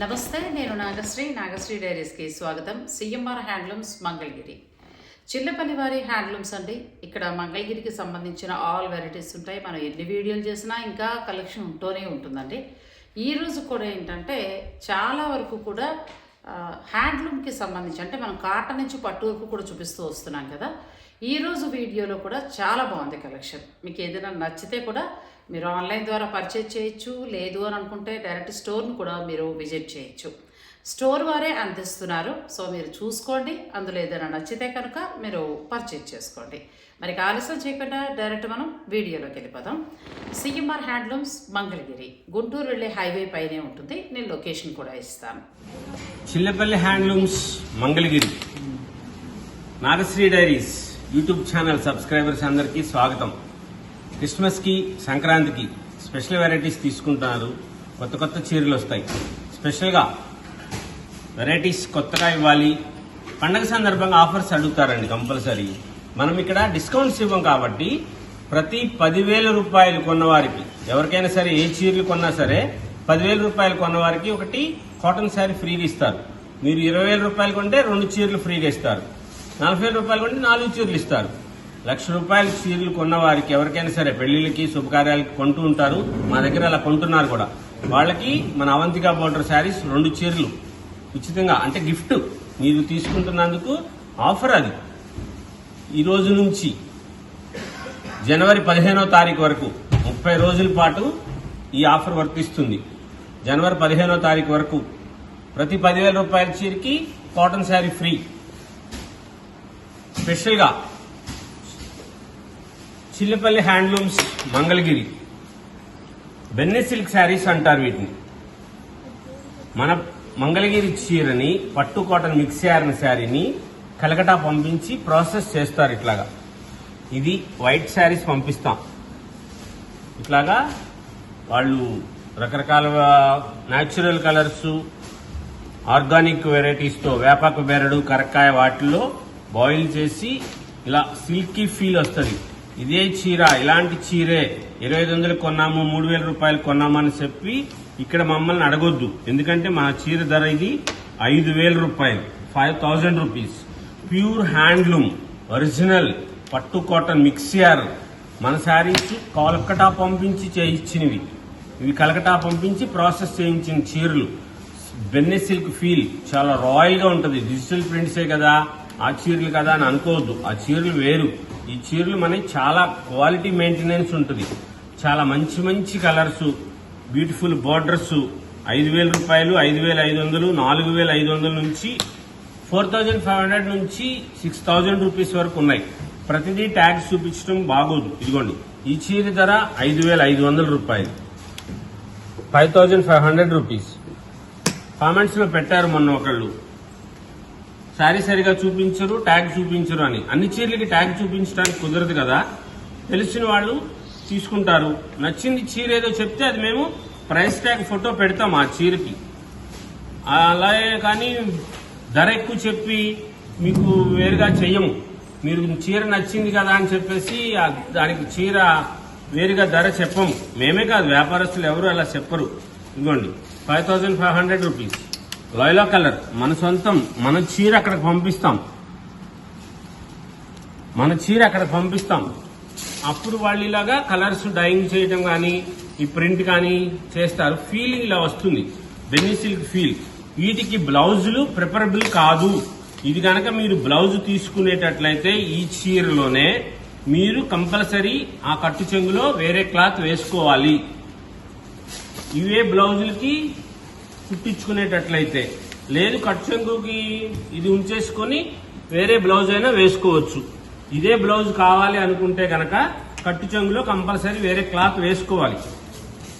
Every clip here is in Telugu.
నమస్తే నేను నాగశ్రీ. నాగశ్రీ డైరీస్కి స్వాగతం. CMR handlooms Mangalagiri. చిల్లపల్లి వారి హ్యాండ్లూమ్స్ అండి. ఇక్కడ మంగళగిరికి సంబంధించిన ఆల్ వెరైటీస్ ఉంటాయి. మనం ఎన్ని వీడియోలు చేసినా ఇంకా కలెక్షన్ ఉంటూనే ఉంటుందండి. ఈ రోజు కూడా ఏంటంటే చాలా వరకు కూడా హ్యాండ్లూమ్కి సంబంధించి అంటే మనం కాటన్ నుంచి పట్టు వరకు కూడా చూపిస్తూ వస్తున్నాం కదా. ఈ రోజు వీడియోలో కూడా చాలా బాగుంది కలెక్షన్. మీకు ఏదైనా నచ్చితే కూడా మీరు ఆన్లైన్ ద్వారా పర్చేజ్ చేయొచ్చు లేదు అని అనుకుంటే డైరెక్ట్ స్టోర్ని కూడా మీరు విజిట్ చేయొచ్చు. స్టోర్ వారే అందిస్తున్నారు. సో మీరు చూసుకోండి. అందులో ఏదైనా నచ్చితే కనుక మీరు పర్చేజ్ చేసుకోండి. మరి ఆలస్యం చేయకుండా డైరెక్ట్ మనం వీడియోలోకి వెళ్ళిపోదాం. CMR handlooms Mangalagiri. గుంటూరు వెళ్ళే హైవే పైనే ఉంటుంది. నేను లొకేషన్ కూడా ఇస్తాను. Chillapalli handlooms Mangalagiri. Nagasri diaries YouTube channel subscribers అందరికీ స్వాగతం. క్రిస్మస్కి సంక్రాంతికి స్పెషల్ వెరైటీస్ తీసుకుంటున్నారు. కొత్త కొత్త చీరలు వస్తాయి. స్పెషల్గా వెరైటీస్ కొత్తగా ఇవ్వాలి. పండగ సందర్భంగా ఆఫర్స్ అడుగుతారండి కంపల్సరీ. మనం ఇక్కడ డిస్కౌంట్స్ ఇవ్వం కాబట్టి ప్రతి పదివేల రూపాయలు కొన్నవారికి ఎవరికైనా సరే ఏ చీరలు కొన్నా సరే పదివేల రూపాయలు కొన్నవారికి ఒకటి కాటన్ శారీ ఫ్రీగా ఇస్తారు. మీరు ఇరవై వేల రూపాయలు కొంటే రెండు చీరలు ఫ్రీగా ఇస్తారు. నలభై వేల రూపాయలు కొంటే నాలుగు చీరలు ఇస్తారు. లక్ష రూపాయల చీరలు కొన్న వారికి ఎవరికైనా సరే పెళ్ళిళ్ళకి శుభకార్యాలకి కొంటూ ఉంటారు. మా దగ్గర అలా కొంటున్నారు కూడా. వాళ్ళకి మన అవంతిగా బోర్డర్ శారీస్ రెండు చీరలు. ఉచితంగా అంటే గిఫ్ట్ మీరు తీసుకుంటున్నందుకు ఆఫర్ అది. ఈ రోజు నుంచి జనవరి పదిహేనో తారీఖు వరకు ముప్పై రోజుల పాటు ఈ ఆఫర్ వర్తిస్తుంది. జనవరి పదిహేనో తారీఖు వరకు ప్రతి పదివేల రూపాయల చీరకి కాటన్ శారీ ఫ్రీ. స్పెషల్గా చిల్లపల్లి హ్యాండ్లూమ్స్ మంగళగిరి. బెన్నె సిల్క్ శారీస్ అంటారు వీటిని. మన మంగళగిరి చీరని పట్టు కాటన్ మిక్స్ చేరిన శారీని కలకటా పంపించి ప్రాసెస్ చేస్తారు ఇట్లాగా. ఇది వైట్ శారీస్ పంపిస్తాం. ఇట్లాగా వాళ్ళు రకరకాల న్యాచురల్ కలర్స్ ఆర్గానిక్ వెరైటీస్తో వేపాకు బెరడు కరక్కాయ వాటిల్లో బాయిల్ చేసి ఇలా సిల్కీ ఫీల్ వస్తుంది. ఇదే చీర ఇలాంటి చీరే ఇరవై ఐదు వందలు కొన్నాము మూడు వేల రూపాయలు కొన్నామని చెప్పి ఇక్కడ మమ్మల్ని అడగొద్దు. ఎందుకంటే మా చీర ధర ఇది ఐదు వేల రూపాయలు five thousand rupees pure handloom original పట్టు కాటన్ మిక్సియర్ మన శారీస్ కలకటా పంపించి చేయించినవి. ఇవి కలకటా పంపించి ప్రాసెస్ చేయించిన చీరలు. బెన్నె సిల్క్ ఫీల్ చాలా రాయల్గా ఉంటుంది. డిజిటల్ ప్రింట్సే కదా ఆ చీరలు కదా అని అనుకోవద్దు. ఆ చీరలు వేరు. ఈ చీరలు మనకి చాలా క్వాలిటీ మెయింటెనెన్స్ ఉంటుంది. చాలా మంచి మంచి కలర్స్ బ్యూటిఫుల్ బార్డర్స్ ఐదు వేల రూపాయలు ఐదు వేల ఐదు వందలు నాలుగు వేల ఐదు వందల నుంచి ఫోర్ థౌజండ్ ఫైవ్ హండ్రెడ్ నుంచి సిక్స్ థౌజండ్ రూపీస్ వరకు ఉన్నాయి. ప్రతిదీ ట్యాగ్స్ చూపించడం బాగోదు. ఇదిగోండి ఈ చీర ధర ఐదు వేల ఐదు వందల రూపాయలు. Five thousand five hundred rupees. కామెంట్స్లో పెట్టారు మొన్న ఒకళ్ళు. శారీ సరిగా చూపించరు ట్యాగ్ చూపించరు అని. అన్ని చీరలకి ట్యాగ్ చూపించడానికి కుదరదు కదా. తెలిసిన వాళ్ళు తీసుకుంటారు. నచ్చింది చీర ఏదో చెప్తే అది మేము ప్రైస్ ట్యాగ్ ఫోటో పెడతాం ఆ చీరకి. అలాగే కానీ ధర ఎక్కువ చెప్పి మీకు వేరుగా చెయ్యము. మీరు చీర నచ్చింది కదా అని చెప్పేసి దానికి చీర వేరుగా ధర చెప్పము. మేమే కాదు వ్యాపారస్తులు ఎవరు అలా చెప్పరు. ఇదిగోండి five thousand five hundred rupees లైలో colour. మన సొంతం మన చీర అక్కడికి పంపిస్తాం. మన చీర అక్కడికి పంపిస్తాం. అప్పుడు వాళ్ళు ఇలాగా కలర్స్ డైయింగ్ చేయడం కానీ ఈ ప్రింట్ కానీ చేస్తారు. ఫీలింగ్ ఇలా వస్తుంది. బెన్నీ సిల్క్ ఫీల్. వీటికి బ్లౌజులు ప్రిఫరబుల్ కాదు. ఇది కనుక మీరు బ్లౌజ్ తీసుకునేటట్లయితే ఈ చీరలోనే మీరు కంపల్సరీ ఆ కట్టు చెంగులో వేరే క్లాత్ వేసుకోవాలి. ఇవే బ్లౌజులకి కుట్టించుకునేటట్లయితే లేదు కట్ చెంగుకి ఇది ఉంచేసుకొని వేరే బ్లౌజ్ అయినా వేసుకోవచ్చు. ఇదే బ్లౌజ్ కావాలి అనుకుంటే గనక కట్టు చెంగులో కంపల్సరీ వేరే క్లాత్ వేసుకోవాలి.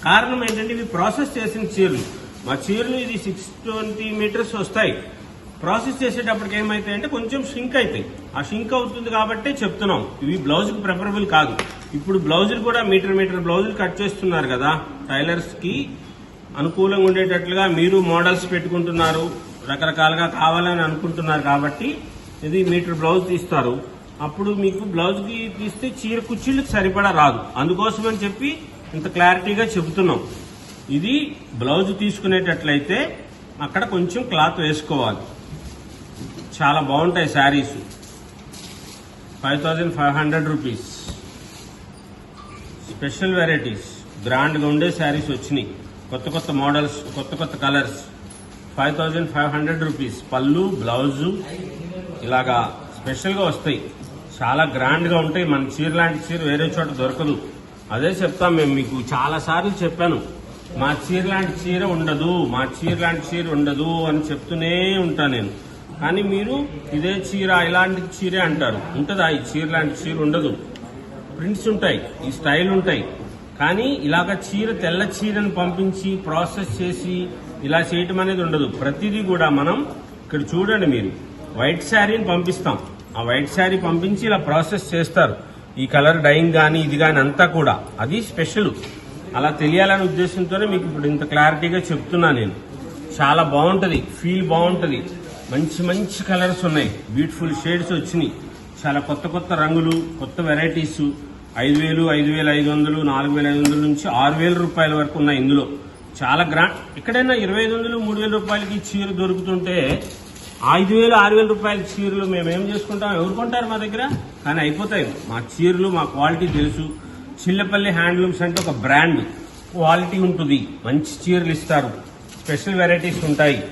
కారణం ఏంటంటే ఇవి ప్రాసెస్ చేసిన చీరలు. మా చీరలు ఇది సిక్స్ ట్వంటీ మీటర్స్ వస్తాయి. ప్రాసెస్ చేసేటప్పటికి ఏమైతాయంటే కొంచెం షింక్ అవుతాయి ఆ షింక్ అవుతుంది కాబట్టే చెప్తున్నాం. ఇవి బ్లౌజ్కి ప్రిఫరబుల్ కాదు. ఇప్పుడు బ్లౌజులు కూడా మీటర్ మీటర్ బ్లౌజులు కట్ చేస్తున్నారు కదా టైలర్స్కి అనుకూలంగా ఉండేటట్లుగా మీరు మోడల్స్ పెట్టుకుంటున్నారు రకరకాలుగా కావాలని అనుకుంటున్నారు కాబట్టి ఇది మీటర్ బ్లౌజ్ తీస్తారు. అప్పుడు మీకు బ్లౌజ్కి తీస్తే చీర కుర్చీలకు సరిపడా రాదు. అందుకోసమని చెప్పి ఇంత క్లారిటీగా చెబుతున్నాం. ఇది బ్లౌజ్ తీసుకునేటట్లయితే అక్కడ కొంచెం క్లాత్ వేసుకోవాలి. చాలా బాగుంటాయి saris. Five thousand five hundred rupees. Special varieties. గ్రాండ్గా ఉండే శారీస్ వచ్చినాయి. కొత్త కొత్త మోడల్స్ కొత్త కొత్త colours. Five thousand five hundred rupees పళ్ళు బ్లౌజు ఇలాగా స్పెషల్గా వస్తాయి. చాలా గ్రాండ్గా ఉంటాయి. మన చీర లాంటి చీర వేరే చోట దొరకదు. అదే చెప్తాం మేము మీకు. చాలాసార్లు చెప్పాను. మా చీర లాంటి చీర ఉండదు. మా చీర లాంటి చీర ఉండదు అని చెప్తూనే ఉంటాను నేను. కానీ మీరు ఇదే చీర ఇలాంటి చీరే అంటారు. ఉంటుందా? ఈ చీర లాంటి చీర ఉండదు. ప్రింట్స్ ఉంటాయి. ఈ స్టైల్ ఉంటాయి. కానీ ఇలాగ చీర తెల్ల చీరను పంపించి ప్రాసెస్ చేసి ఇలా చేయటం అనేది ఉండదు. ప్రతిదీ కూడా మనం ఇక్కడ చూడండి మీరు. వైట్ శారీని పంపిస్తాం. ఆ వైట్ శారీ పంపించి ఇలా ప్రాసెస్ చేస్తారు. ఈ కలర్ డైయింగ్ కానీ ఇది కానీ అంతా కూడా. అది స్పెషల్. అలా తెలియాలనే ఉద్దేశంతోనే మీకు ఇప్పుడు ఇంత క్లారిటీగా చెప్తున్నా నేను. చాలా బాగుంటుంది. ఫీల్ బాగుంటుంది. మంచి మంచి కలర్స్ ఉన్నాయి. బ్యూటిఫుల్ షేడ్స్ వచ్చినాయి. చాలా కొత్త కొత్త రంగులు కొత్త వెరైటీస్. ఐదు వేలు ఐదు వేల ఐదు వందలు నాలుగు వేల ఐదు వందల నుంచి ఆరు వేల రూపాయల వరకు ఉన్నాయి ఇందులో. చాలా గ్రాండ్. ఎక్కడైనా ఇరవై ఐదు వందలు మూడు వేల రూపాయలకి చీర దొరుకుతుంటే ఐదు వేలు ఆరు వేల రూపాయల చీరలు మేము ఏం చేసుకుంటాం? ఎవరు కొంటారు మా దగ్గర? కానీ అయిపోతాయి. మా చీరలు మా క్వాలిటీ తెలుసు. చిల్లపల్లి హ్యాండ్లూమ్స్ అంటే ఒక బ్రాండ్. క్వాలిటీ ఉంటుంది. మంచి చీరలు ఇస్తారు. స్పెషల్ వెరైటీస్ ఉంటాయి.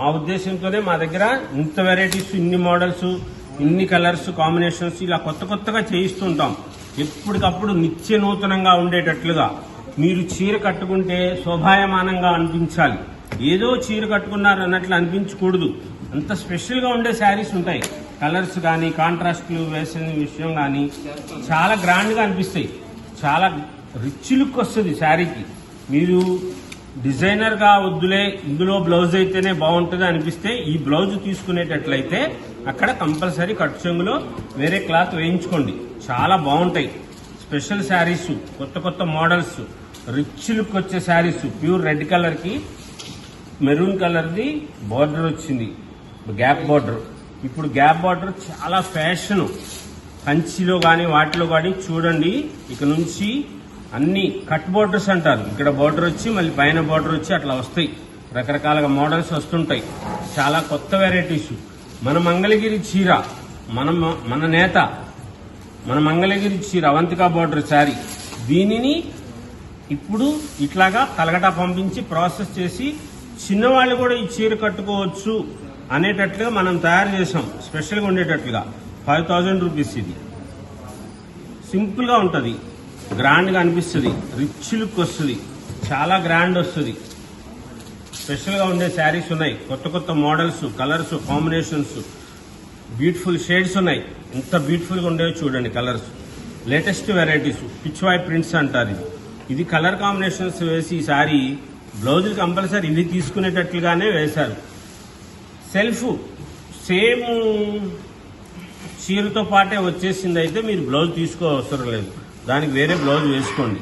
ఆ ఉద్దేశంతోనే మా దగ్గర ఇంత వెరైటీస్ ఇన్ని మోడల్స్ ఇన్ని కలర్స్ కాంబినేషన్స్ ఇలా కొత్త కొత్తగా చేయిస్తుంటాం. ఎప్పటికప్పుడు నిత్య నూతనంగా ఉండేటట్లుగా మీరు చీర కట్టుకుంటే శోభాయమానంగా అనిపించాలి. ఏదో చీర కట్టుకున్నారు అన్నట్లు అనిపించకూడదు. అంత స్పెషల్గా ఉండే శారీస్ ఉంటాయి. కలర్స్ కానీ కాంట్రాస్ట్లు వేసిన విషయం కానీ చాలా గ్రాండ్గా అనిపిస్తాయి. చాలా రిచ్ లుక్ వస్తుంది శారీకి. మీరు డిజైనర్గా వద్దులే ఇందులో బ్లౌజ్ అయితేనే బాగుంటుంది అనిపిస్తే ఈ బ్లౌజ్ తీసుకునేటట్లయితే అక్కడ కంపల్సరీ కట్ చెంగులో వేరే క్లాత్ వేయించుకోండి. చాలా బాగుంటాయి. స్పెషల్ శారీస్ కొత్త కొత్త మోడల్స్ రిచ్ లుక్ వచ్చే శారీస్ ప్యూర్ రెడ్ కలర్కి మెరూన్ కలర్ది బార్డర్ వచ్చింది. Gap border. ఇప్పుడు గ్యాప్ బార్డర్ చాలా ఫ్యాషన్. కంచిలో కానీ వాటిలో కానీ చూడండి. ఇక నుంచి అన్ని కట్ బోర్డర్స్ అంటారు. ఇక్కడ బోర్డర్ వచ్చి మళ్ళీ పైన బార్డర్ వచ్చి అట్లా వస్తాయి. రకరకాలుగా మోడల్స్ వస్తుంటాయి. చాలా కొత్త వెరైటీస్. మన మంగళగిరి చీర మన మన నేత మన మంగళగిరి చీర అవంతికా బార్డర్ శారీ దీనిని ఇప్పుడు ఇట్లాగా కలగటా పంపించి ప్రాసెస్ చేసి చిన్నవాళ్ళు కూడా ఈ చీర కట్టుకోవచ్చు అనేటట్లుగా మనం తయారు చేసాం స్పెషల్గా ఉండేటట్లుగా. ఫైవ్ థౌజండ్ రూపీస్ ఇది. సింపుల్గా ఉంటుంది. గ్రాండ్గా అనిపిస్తుంది. రిచ్ లుక్ వస్తుంది. చాలా గ్రాండ్ వస్తుంది. స్పెషల్గా ఉండే శారీస్ ఉన్నాయి. కొత్త కొత్త models colours combinations beautiful shades ఉన్నాయి. ఎంత బ్యూటిఫుల్గా ఉండేవో చూడండి colours. Latest varieties Pichwai prints అంటారు ఇది. ఇది కలర్ కాంబినేషన్స్ వేసి ఈ సారీ బ్లౌజులు కంపల్సరీ ఇవి తీసుకునేటట్లుగానే వేశారు. సెల్ఫ్ సేమ్ చీరతో పాటే వచ్చేసింది అయితే మీరు బ్లౌజ్ తీసుకో అవసరం లేదు. దానికి వేరే బ్లౌజ్ వేసుకోండి.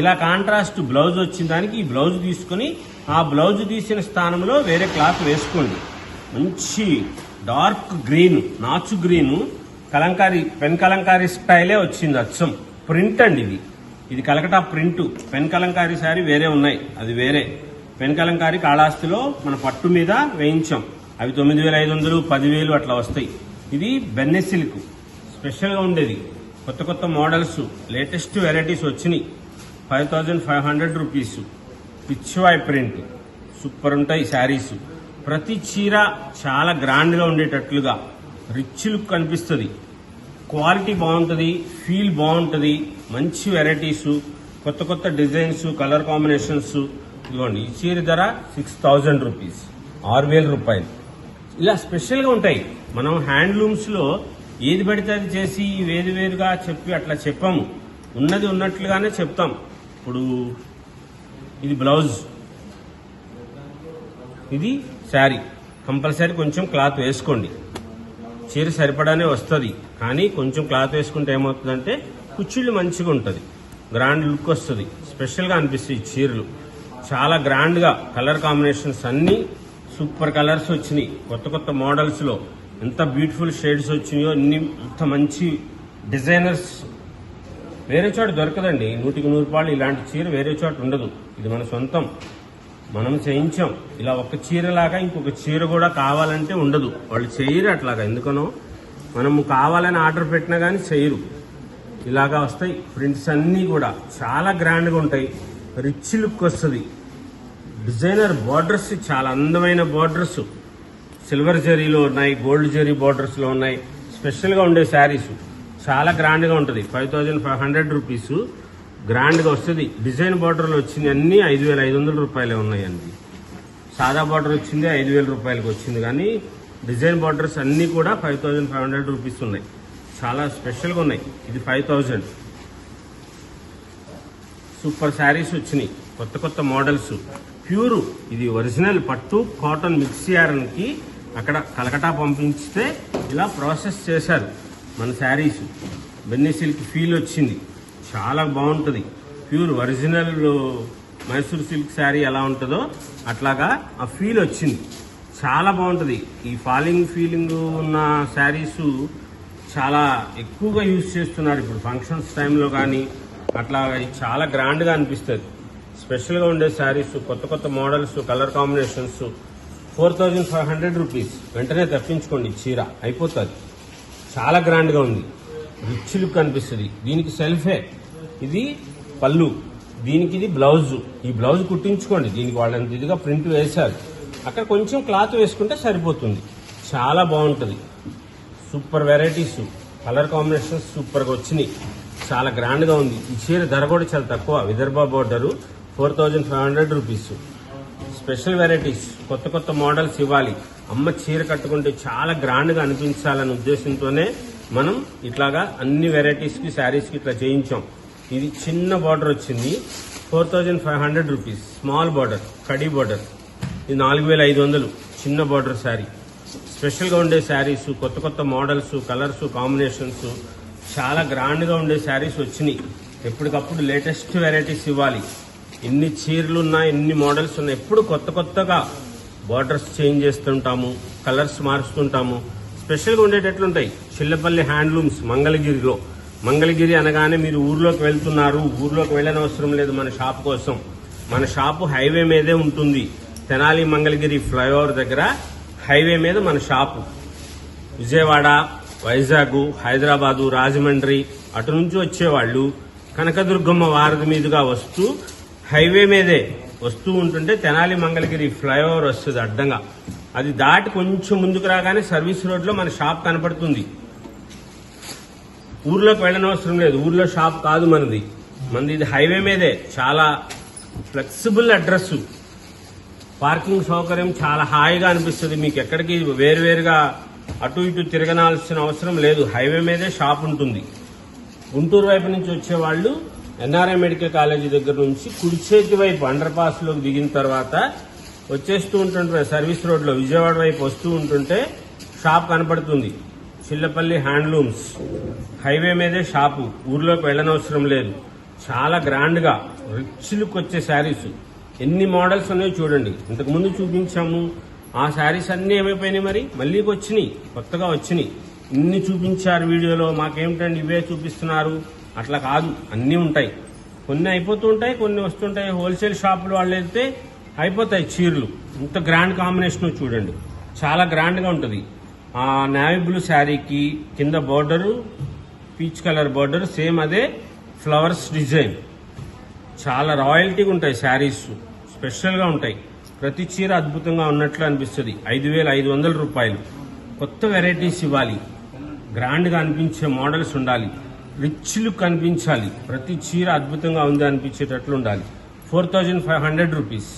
ఇలా కాంట్రాస్ట్ బ్లౌజ్ వచ్చిన దానికి ఈ బ్లౌజ్ తీసుకొని ఆ బ్లౌజ్ తీసిన స్థానంలో వేరే క్లాత్ వేసుకోండి. మంచి డార్క్ గ్రీన్ నాచు గ్రీన్ కలంకారీ పెన్ కలంకారీ స్టైలే వచ్చింది అచ్చం. ప్రింట్ అండి ఇది. ఇది కలకటా ప్రింట్. పెన్ కలంకారీ శారీ వేరే ఉన్నాయి. అది వేరే. పెన్ కలంకారీ కాళాస్తిలో మన పట్టు మీద వేయించాం. అవి తొమ్మిది వేల ఐదు వందలు పదివేలు అట్లా వస్తాయి. ఇది బెన్నె సిల్క్. స్పెషల్గా ఉండేది. కొత్త కొత్త మోడల్స్ లేటెస్ట్ వెరైటీస్ వచ్చినాయి. Five thousand five hundred rupees. Pichwai print. Super ఉంటాయి శారీస్. ప్రతి చీర చాలా గ్రాండ్గా ఉండేటట్లుగా రిచ్ లుక్ కనిపిస్తుంది క్వాలిటీ బాగుంటుంది ఫీల్ బాగుంటుంది మంచి వెరైటీస్ కొత్త కొత్త డిజైన్స్ కలర్ కాంబినేషన్స్ ఇదిగోండి ఈ చీర ధర సిక్స్ థౌజండ్ రూపీస్ ఆరు వేల రూపాయలు. ఇలా స్పెషల్గా ఉంటాయి. మనం హ్యాండ్లూమ్స్లో ఏది పడితే అది చేసి వేరు వేరుగా చెప్పి అట్లా చెప్పాము. ఉన్నది ఉన్నట్లుగానే చెప్తాం. ఇప్పుడు ఇది బ్లౌజ్. ఇది శారీ. కంపల్సరీ కొంచెం క్లాత్ వేసుకోండి. చీర సరిపడానే వస్తుంది. కానీ కొంచెం క్లాత్ వేసుకుంటే ఏమవుతుందంటే కుచ్చిళ్ళు మంచిగా ఉంటుంది. గ్రాండ్ లుక్ వస్తుంది. స్పెషల్గా అనిపిస్తాయి చీరలు. చాలా గ్రాండ్గా కలర్ కాంబినేషన్స్ అన్నీ సూపర్ కలర్స్ వచ్చినాయి. కొత్త కొత్త మోడల్స్లో ఎంత బ్యూటిఫుల్ షేడ్స్ వచ్చినాయో అన్ని అంత మంచి డిజైనర్స్ వేరే చోట దొరకదండి. నూటికి నూరు రూపాయలు ఇలాంటి చీర వేరే చోట ఉండదు. ఇది మన సొంతం. మనం చేయించాం. ఇలా ఒక చీరలాగా ఇంకొక చీర కూడా కావాలంటే ఉండదు. వాళ్ళు చేయరు అట్లాగా. ఎందుకనో మనము కావాలని ఆర్డర్ పెట్టినా కానీ చేయరు. ఇలాగా వస్తాయి. ప్రింట్స్ అన్నీ కూడా చాలా గ్రాండ్గా ఉంటాయి. రిచ్ లుక్ వస్తుంది. డిజైనర్ బార్డర్స్ చాలా అందమైన బార్డర్స్. సిల్వర్ జరీలో ఉన్నాయి గోల్డ్ జరీ బార్డర్స్లో ఉన్నాయి. స్పెషల్గా ఉండే శారీస్. చాలా గ్రాండ్గా ఉంటుంది. Five thousand five hundred rupees. గ్రాండ్గా వస్తుంది. డిజైన్ బార్డర్లు వచ్చింది అన్నీ ఐదు వేల ఐదు వందల రూపాయలే ఉన్నాయండి. సాదా బార్డర్ వచ్చింది ఐదు వేల రూపాయలకి వచ్చింది. కానీ డిజైన్ బార్డర్స్ అన్నీ కూడా five thousand five hundred rupees ఉన్నాయి. చాలా స్పెషల్గా ఉన్నాయి. ఇది ఫైవ్ థౌజండ్. సూపర్ శారీస్ వచ్చినాయి. కొత్త కొత్త మోడల్స్. ప్యూర్. ఇది ఒరిజినల్ పట్టు కాటన్ మిక్స్ చేయడానికి అక్కడ కలకటా పంపించితే ఇలా ప్రాసెస్ చేశారు. మన శారీస్. బెన్నీ సిల్క్ ఫీల్ వచ్చింది. చాలా బాగుంటుంది. Pure original Mysore silk sari ఎలా ఉంటుందో అట్లాగా ఆ ఫీల్ వచ్చింది. చాలా బాగుంటుంది. ఈ ఫాలింగ్ ఫీలింగ్ ఉన్న శారీస్ చాలా ఎక్కువగా యూజ్ చేస్తున్నారు. ఇప్పుడు ఫంక్షన్స్ టైంలో కానీ అట్లా చాలా గ్రాండ్గా అనిపిస్తుంది. స్పెషల్గా ఉండే శారీస్ కొత్త కొత్త models colour combinations four thousand five hundred rupees వెంటనే తప్పించుకోండి. చీర అయిపోతుంది. చాలా గ్రాండ్గా ఉంది. రిచ్ లుక్ అనిపిస్తుంది. దీనికి సెల్ఫే. ఇది పళ్ళు. దీనికి ఇది బ్లౌజ్. ఈ బ్లౌజ్ కుట్టించుకోండి. దీనికి వాళ్ళంత ఇదిగా ప్రింట్ వేశారు. అక్కడ కొంచెం క్లాత్ వేసుకుంటే సరిపోతుంది. చాలా బాగుంటుంది. Super varieties. కలర్ కాంబినేషన్స్ సూపర్గా వచ్చినాయి. చాలా గ్రాండ్గా ఉంది. ఈ చీర ధర కూడా చాలా తక్కువ. Vidarbha border four thousand five hundred rupees. Special varieties కొత్త కొత్త మోడల్స్ ఇవ్వాలి. అమ్మ చీర కట్టుకుంటే చాలా గ్రాండ్గా అనిపించాలనే ఉద్దేశంతోనే మనం ఇట్లాగా అన్ని వెరైటీస్కి శారీస్కి ఇట్లా చేయించాం. ఇది చిన్న బార్డర్ వచ్చింది. Four thousand five hundred rupees. Small border khadi border. ఇది నాలుగు వేల ఐదు వందలు. చిన్న బార్డర్ శారీ. స్పెషల్గా ఉండే శారీస్ కొత్త కొత్త మోడల్స్ కలర్స్ కాంబినేషన్స్ చాలా గ్రాండ్గా ఉండే శారీస్ వచ్చినాయి. ఎప్పటికప్పుడు లేటెస్ట్ వెరైటీస్ ఇవ్వాలి. ఎన్ని చీరలు ఉన్నాయి ఎన్ని మోడల్స్ ఉన్నాయి ఎప్పుడు కొత్త కొత్తగా బార్డర్స్ చేంజ్ చేస్తుంటాము కలర్స్ మారుస్తుంటాము. స్పెషల్గా ఉండేటట్లుంటాయి చిల్లపల్లి హ్యాండ్లూమ్స్ మంగళగిరిలో. మంగళగిరి అనగానే మీరు ఊర్లోకి వెళ్తున్నారు. ఊర్లోకి వెళ్ళనవసరం లేదు మన షాప్ కోసం. మన షాపు హైవే మీదే ఉంటుంది. తెనాలి మంగళగిరి ఫ్లైఓవర్ దగ్గర హైవే మీద మన షాపు విజయవాడ వైజాగ్ హైదరాబాదు రాజమండ్రి అటు నుంచి వచ్చేవాళ్ళు. కనకదుర్గమ్మ వారధి మీదుగా వస్తూ హైవే మీదే వస్తూ ఉంటుంటే తెనాలి మంగళగిరి ఫ్లైఓవర్ వస్తుంది అడ్డంగా. అది దాటి కొంచెం ముందుకు రాగానే సర్వీస్ రోడ్లో మన షాప్ కనపడుతుంది. ఊర్లోకి వెళ్ళనవసరం లేదు. ఊర్లో షాప్ కాదు మనది. మనది ఇది హైవే మీదే. చాలా ఫ్లెక్సిబుల్ అడ్రస్. పార్కింగ్ సౌకర్యం చాలా హాయిగా అనిపిస్తుంది. మీకు ఎక్కడికి వేరువేరుగా అటు ఇటు తిరగనాల్సిన అవసరం లేదు. హైవే మీదే షాప్ ఉంటుంది. గుంటూరు వైపు నుంచి వచ్చేవాళ్ళు ఎన్ఆర్ఐ మెడికల్ కాలేజీ దగ్గర నుంచి కుడి చేతి వైపు అండర్ పాస్లోకి దిగిన తర్వాత వచ్చేస్తూ ఉంటుంటే సర్వీస్ రోడ్లో విజయవాడ వైపు వస్తూ ఉంటుంటే షాప్ కనపడుతుంది. చిల్లపల్లి హ్యాండ్లూమ్స్. హైవే మీదే షాపు. ఊర్లోకి వెళ్ళనవసరం లేదు. చాలా గ్రాండ్గా రిచ్ లుక్ వచ్చే శారీస్. ఎన్ని మోడల్స్ ఉన్నాయో చూడండి. ఇంతకుముందు చూపించాము. ఆ శారీస్ అన్నీ ఏమైపోయినాయి మరి? మళ్ళీ వచ్చినాయి. కొత్తగా వచ్చినాయి. ఇన్ని చూపించారు వీడియోలో. మాకేమిటండి ఇవే చూపిస్తున్నారు? అట్లా కాదు అన్నీ ఉంటాయి. కొన్ని అయిపోతూ ఉంటాయి కొన్ని వస్తుంటాయి. హోల్సేల్ షాపులు వాళ్ళు వెళ్తే అయిపోతాయి చీరలు. ఇంత గ్రాండ్ కాంబినేషన్ చూడండి. చాలా గ్రాండ్గా ఉంటుంది. ఆ నావీ బ్లూ శారీకి కింద border peach colour border same అదే ఫ్లవర్స్ డిజైన్ చాలా రాయల్టీగా ఉంటాయి శారీస్ స్పెషల్గా ఉంటాయి. ప్రతి చీర అద్భుతంగా ఉన్నట్లు అనిపిస్తుంది. ఐదు వేల ఐదు వందల రూపాయలు. కొత్త వెరైటీస్ ఇవ్వాలి. గ్రాండ్గా అనిపించే మోడల్స్ ఉండాలి. రిచ్ లుక్ అనిపించాలి ప్రతి చీర అద్భుతంగా ఉంది అనిపించేటట్లు ఉండాలి four thousand five hundred rupees.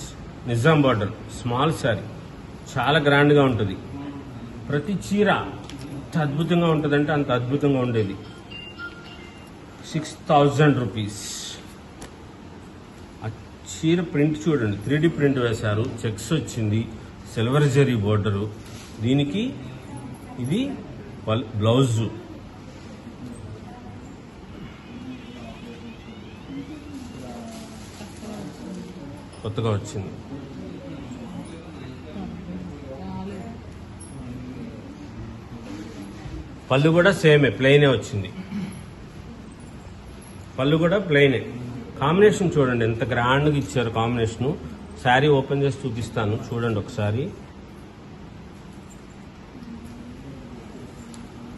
Nizam border. Small sari. చాలా గ్రాండ్గా ఉంటుంది. ప్రతి చీర ఎంత అద్భుతంగా ఉంటుందంటే అంత అద్భుతంగా ఉండేది. Six thousand rupees. ఆ చీర ప్రింట్ చూడండి. త్రీ ప్రింట్ వేశారు. చెక్స్ వచ్చింది. Silver zari border. దీనికి ఇది బ్లౌజు. కొత్తగా వచ్చింది. పళ్ళు కూడా సేమే ప్లెయినే వచ్చింది. పళ్ళు కూడా ప్లెయినే. కాంబినేషన్ చూడండి ఎంత గ్రాండ్గా ఇచ్చారు కాంబినేషన్. శారీ ఓపెన్ చేసి చూపిస్తాను చూడండి ఒకసారి.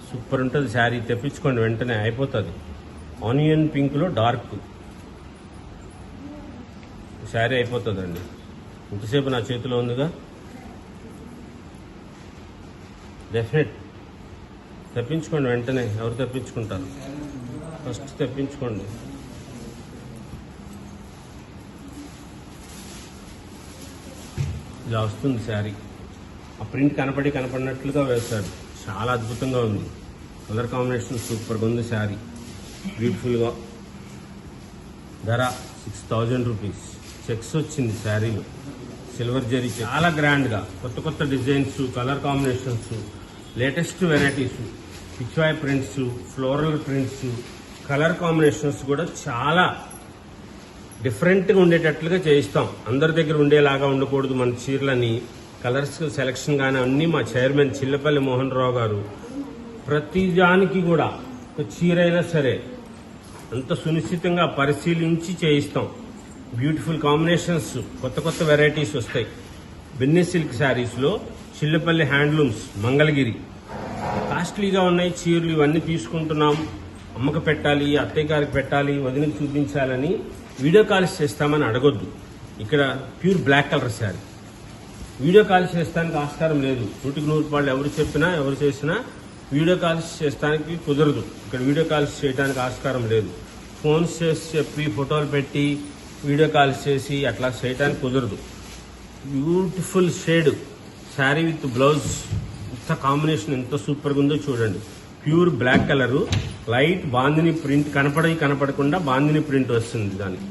సూపర్ ఉంటుంది శారీ తెప్పించుకోండి వెంటనే అయిపోతుంది. Onion పింక్లో dark. శారీ అయిపోతుందండి. ఇంతసేపు నా చేతిలో ఉందిగా? డెఫినెట్ తెప్పించుకోండి వెంటనే. ఎవరు తెప్పించుకుంటారు? ఫస్ట్ తెప్పించుకోండి. ఇలా వస్తుంది శారీ. ఆ ప్రింట్ కనపడి కనపడినట్లుగా వేశాడు చాలా అద్భుతంగా ఉంది. కలర్ కాంబినేషన్ సూపర్గా ఉంది శారీ. బ్యూటిఫుల్గా ధర సిక్స్ థౌజండ్ రూపీస్ చెక్స్ వచ్చింది శారీలు. సిల్వర్ జరీ చాలా గ్రాండ్గా. కొత్త కొత్త designs colour combinations latest varieties Pichwai prints floral prints colour combinations కూడా చాలా డిఫరెంట్గా ఉండేటట్లుగా చేయిస్తాం. అందరి దగ్గర ఉండేలాగా ఉండకూడదు మన చీరలని. కలర్స్ సెలక్షన్ కానీ అన్నీ మా చైర్మన్ చిల్లపల్లి మోహన్ రావు గారు. ప్రతి దానికి కూడా ఒక చీర అయినా సరే అంత సునిశ్చితంగా పరిశీలించి చేయిస్తాం. బ్యూటిఫుల్ కాంబినేషన్స్ కొత్త కొత్త వెరైటీస్ వస్తాయి. బిన్నె సిల్క్ శారీస్లో చిల్లపల్లి హ్యాండ్లూమ్స్ మంగళగిరి. కాస్ట్లీగా ఉన్నాయి చీరలు ఇవన్నీ తీసుకుంటున్నాం. అమ్మకు పెట్టాలి అత్తయ్య గారికి పెట్టాలి వదినకి చూపించాలని వీడియో కాల్స్ చేస్తామని అడగొద్దు. ఇక్కడ pure black colour sari. Video calls చేస్తానికి ఆస్కారం లేదు. నూటికి నూరు రూపాయలు ఎవరు చెప్పినా ఎవరు చేసినా వీడియో కాల్స్ చేస్తానికి కుదరదు. ఇక్కడ వీడియో కాల్స్ చేయడానికి ఆస్కారం లేదు. ఫోన్స్ చేసి చెప్పి ఫోటోలు పెట్టి వీడియో కాల్స్ చేసి అట్లా చేయటానికి కుదరదు. Beautiful shade sari with blouse ఇంత కాంబినేషన్ ఎంత సూపర్గా ఉందో చూడండి. Pure black colour light Bandhani print కనపడి కనపడకుండా బాందిని ప్రింట్ వస్తుంది దానికి.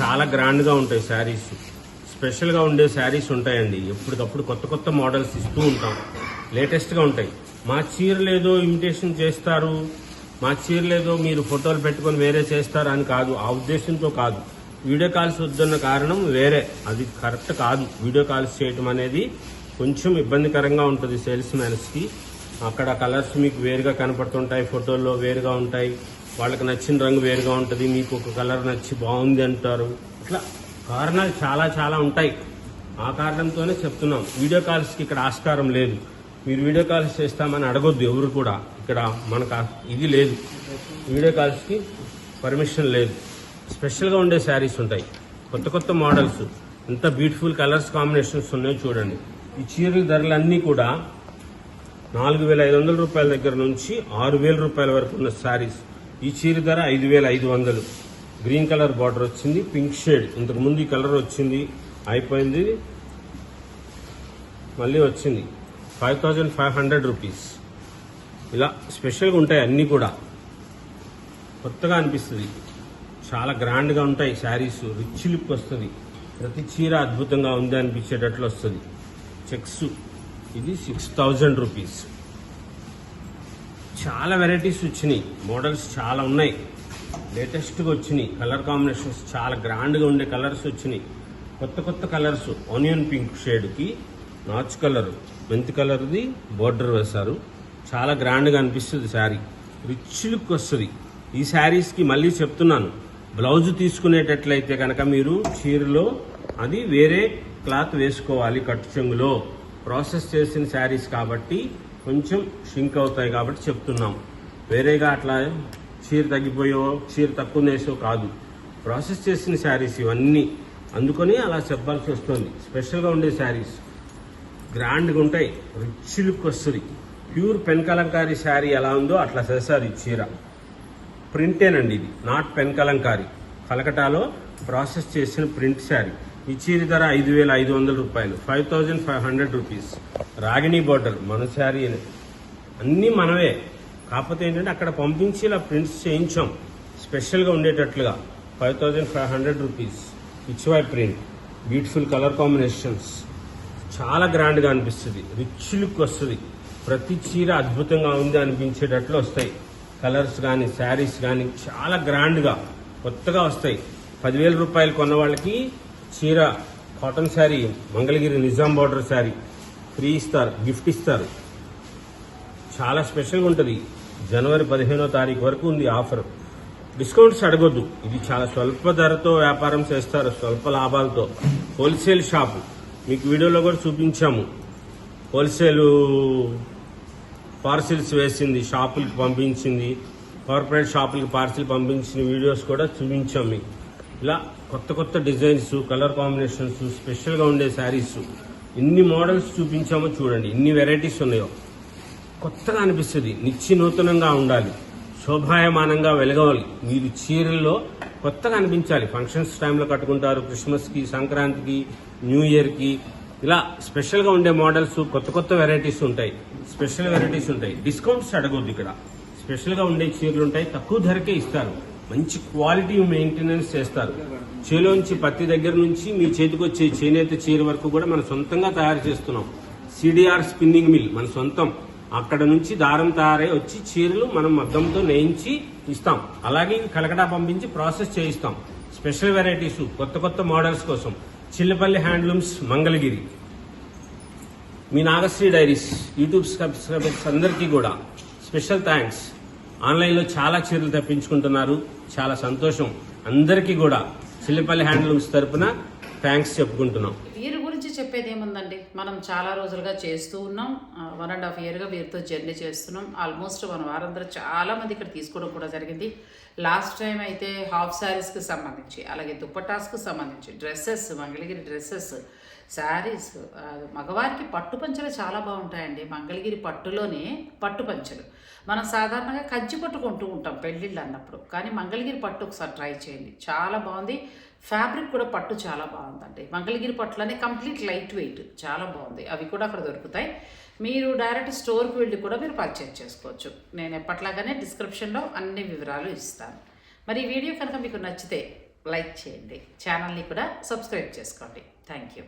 చాలా గ్రాండ్గా ఉంటాయి శారీస్. స్పెషల్గా ఉండే శారీస్ ఉంటాయండి. ఎప్పటికప్పుడు కొత్త కొత్త మోడల్స్ ఇస్తూ ఉంటాం. లేటెస్ట్గా ఉంటాయి. మా చీరలు ఏదో ఇమిటేషన్ చేస్తారు. మా చీరలు ఏదో మీరు ఫోటోలు పెట్టుకొని వేరే చేస్తారు అని కాదు. ఆ ఉద్దేశంతో కాదు. వీడియో కాల్స్ వద్దన్న కారణం వేరే. అది కరెక్ట్ కాదు. వీడియో కాల్స్ చేయటం అనేది కొంచెం ఇబ్బందికరంగా ఉంటుంది సేల్స్ మ్యాన్స్కి అక్కడ కలర్స్ మీకు వేరుగా కనపడుతుంటాయి ఫోటోల్లో వేరుగా ఉంటాయి. వాళ్ళకి నచ్చిన రంగు వేరుగా ఉంటుంది మీకు ఒక కలర్ నచ్చి బాగుంది అంటారు. ఇట్లా కారణాలు చాలా చాలా ఉంటాయి. ఆ కారణంతోనే చెప్తున్నాం. వీడియో కాల్స్కి ఇక్కడ ఆస్కారం లేదు. మీరు వీడియో కాల్స్ చేస్తామని అడగొద్దు ఎవరు కూడా. ఇక్కడ మనకు ఇది లేదు. వీడియో కాల్స్కి పర్మిషన్ లేదు. స్పెషల్గా ఉండే శారీస్ ఉంటాయి. కొత్త కొత్త మోడల్స్. ఎంత బ్యూటిఫుల్ కలర్స్ కాంబినేషన్స్ ఉన్నాయో చూడండి. ఈ చీరల ధరలన్నీ కూడా నాలుగు వేల ఐదు వందల రూపాయల దగ్గర నుంచి ఆరు వేల రూపాయల వరకు ఉన్న శారీస్. ఈ చీర ధర ఐదు వేల ఐదు వందలు. గ్రీన్ కలర్ బార్డర్ వచ్చింది పింక్ షేడ్. ఇంతకుముందు ఈ కలర్ వచ్చింది అయిపోయింది. మళ్ళీ వచ్చింది. Five thousand five hundred rupees. ఇలా స్పెషల్గా ఉంటాయి అన్నీ కూడా. కొత్తగా అనిపిస్తుంది. చాలా గ్రాండ్గా ఉంటాయి శారీస్. రిచ్ లుక్ వస్తుంది. ప్రతి చీర అద్భుతంగా ఉంది అనిపించేటట్లు వస్తుంది. చెక్స్. ఇది సిక్స్ థౌజండ్ రూపీస్. చాలా వెరైటీస్ వచ్చినాయి. మోడల్స్ చాలా ఉన్నాయి. లేటెస్ట్గా వచ్చినాయి. కలర్ కాంబినేషన్స్ చాలా గ్రాండ్గా ఉండే కలర్స్ వచ్చినాయి. కొత్త కొత్త కలర్స్. ఆనియన్ పింక్ షేడ్కి నాచ్ కలర్. మెంతి కలర్ది బోర్డర్ వేశారు. చాలా గ్రాండ్గా అనిపిస్తుంది శారీ. రిచ్ లుక్ వస్తుంది. ఈ శారీస్కి మళ్ళీ చెప్తున్నాను. బ్లౌజ్ తీసుకునేటట్లయితే కనుక మీరు చీరలో అది వేరే క్లాత్ వేసుకోవాలి కట్టు చెంగులో. ప్రాసెస్ చేసిన శారీస్ కాబట్టి కొంచెం షింక్ అవుతాయి కాబట్టి చెప్తున్నాం. వేరేగా అట్లా చీర తగ్గిపోయో చీర తక్కువ వేసో కాదు. ప్రాసెస్ చేసిన శారీస్ ఇవన్నీ. అందుకొని అలా చెప్పాల్సి వస్తుంది. స్పెషల్గా ఉండే శారీస్. గ్రాండ్గా ఉంటాయి. రిచ్ లుక్ వస్తుంది. ప్యూర్ పెన్ కలంకారీ శారీ ఎలా ఉందో అట్లా చేస్తారు ఈ చీర. ప్రింటేనండి ఇది. Not pen Kalamkari. కలకటాలో ప్రాసెస్ చేసిన ప్రింట్ శారీ. ఈ చీర ధర ఐదు వేల ఐదు వందల రూపాయలు. Five thousand five hundred rupees. Ragini border. మన శారీ అన్నీ మనవే కాకపోతే ఏంటంటే అక్కడ పంపించి ఇలా ప్రింట్స్ చేయించాం. స్పెషల్గా ఉండేటట్లుగా. Five thousand five hundred rupees. Pichwai print. Beautiful colour combinations. చాలా గ్రాండ్గా అనిపిస్తుంది. రిచ్ లుక్ వస్తుంది. ప్రతి చీర అద్భుతంగా ఉంది అనిపించేటట్లు వస్తాయి. కలర్స్ కానీ శారీస్ కానీ చాలా గ్రాండ్గా కొత్తగా వస్తాయి. పదివేల రూపాయలు కొన్న వాళ్ళకి చీర cotton sari Mangalagiri Nizam border sari free ఇస్తారు గిఫ్ట్ ఇస్తారు. చాలా స్పెషల్గా ఉంటుంది. జనవరి పదిహేనో తారీఖు వరకు ఉంది ఆఫర్. డిస్కౌంట్స్ అడగొద్దు. ఇది చాలా స్వల్ప ధరతో వ్యాపారం చేస్తారు స్వల్ప లాభాలతో. Wholesale shop. మీకు వీడియోలో కూడా చూపించాము. హోల్సేలు పార్సిల్స్ వేసింది షాపులకి పంపించింది కార్పొరేట్ షాపులకి పార్సిల్ పంపించిన వీడియోస్ కూడా చూపించాం మీకు ఇలా కొత్త కొత్త డిజైన్స్ కలర్ కాంబినేషన్స్ స్పెషల్గా ఉండే శారీస్ ఎన్ని మోడల్స్ చూపించామో చూడండి ఎన్ని వెరైటీస్ ఉన్నాయో. కొత్తగా అనిపిస్తుంది నిత్య నూతనంగా ఉండాలి శోభాయమానంగా వెలగవాలి. మీరు చీరల్లో కొత్తగా అనిపించాలి. ఫంక్షన్స్ టైంలో కట్టుకుంటారు క్రిస్మస్కి సంక్రాంతికి న్యూ ఇయర్కి. ఇలా స్పెషల్గా ఉండే మోడల్స్ కొత్త కొత్త వెరైటీస్ ఉంటాయి. స్పెషల్ వెరైటీస్ ఉంటాయి. డిస్కౌంట్స్ అడగొద్దు ఇక్కడ. స్పెషల్గా ఉండే చీరలు ఉంటాయి. తక్కువ ధరకే ఇస్తారు. మంచి క్వాలిటీ మెయింటెనెన్స్ చేస్తారు. చేలోంచి పత్తి దగ్గర నుంచి మీ చేతికి వచ్చే చేనేత చీర వరకు కూడా మనం సొంతంగా తయారు చేస్తున్నాం. సిడిఆర్ స్పిన్నింగ్ మిల్ మన సొంతం. అక్కడ నుంచి దారం తయారై వచ్చి చీరలు మనం మగ్గంతో నేయించి ఇస్తాం. అలాగే కలకడా పంపించి ప్రాసెస్ చేయిస్తాం. స్పెషల్ వెరైటీస్ కొత్త కొత్త మోడల్స్ కోసం. చిల్లపల్లి హ్యాండ్లూమ్స్ మంగళగిరి. మీ నాగశ్రీ డైరీస్ యూట్యూబ్ సబ్స్క్రైబర్స్ అందరికీ కూడా స్పెషల్ థ్యాంక్స్. ఆన్లైన్లో చాలా చీరలు తెప్పించుకుంటున్నారు. చాలా సంతోషం. అందరికీ కూడా చిల్లపల్లి హ్యాండ్లూమ్స్ తరపున థ్యాంక్స్ చెప్పుకుంటున్నాం. చెప్పేది ఏముందండి మనం చాలా రోజులుగా చేస్తూ ఉన్నాం. వన్ అండ్ హాఫ్ ఇయర్గా వీరితో జర్నీ చేస్తున్నాం. ఆల్మోస్ట్ మన వారందరూ చాలామంది ఇక్కడ తీసుకోవడం కూడా జరిగింది. లాస్ట్ టైం అయితే హాఫ్ శారీస్కి సంబంధించి అలాగే దుప్పటాస్కి సంబంధించి డ్రెస్సెస్ మంగళగిరి డ్రెస్సెస్ శారీస్ మగవారికి పట్టు పంచలు చాలా బాగుంటాయండి. మంగళగిరి పట్టులోనే పట్టు పంచలు. మనం సాధారణంగా కంచి పట్టు కొంటూ ఉంటాం పెళ్ళిళ్ళు అన్నప్పుడు. కానీ మంగళగిరి పట్టు ఒకసారి ట్రై చేయండి. చాలా బాగుంది. ఫ్యాబ్రిక్ కూడా పట్టు చాలా బాగుందండి. మంగళగిరి పట్టులోనే కంప్లీట్ లైట్ వెయిట్. చాలా బాగుంది. అవి కూడా అక్కడ దొరుకుతాయి. మీరు డైరెక్ట్ స్టోర్కి వెళ్ళి కూడా మీరు పర్చేజ్ చేసుకోవచ్చు. నేను ఎప్పట్లాగానే డిస్క్రిప్షన్లో అన్ని వివరాలు ఇస్తాను. మరి ఈ వీడియో కనుక మీకు నచ్చితే లైక్ చేయండి. ఛానల్ని కూడా సబ్స్క్రైబ్ చేసుకోండి. Thank you.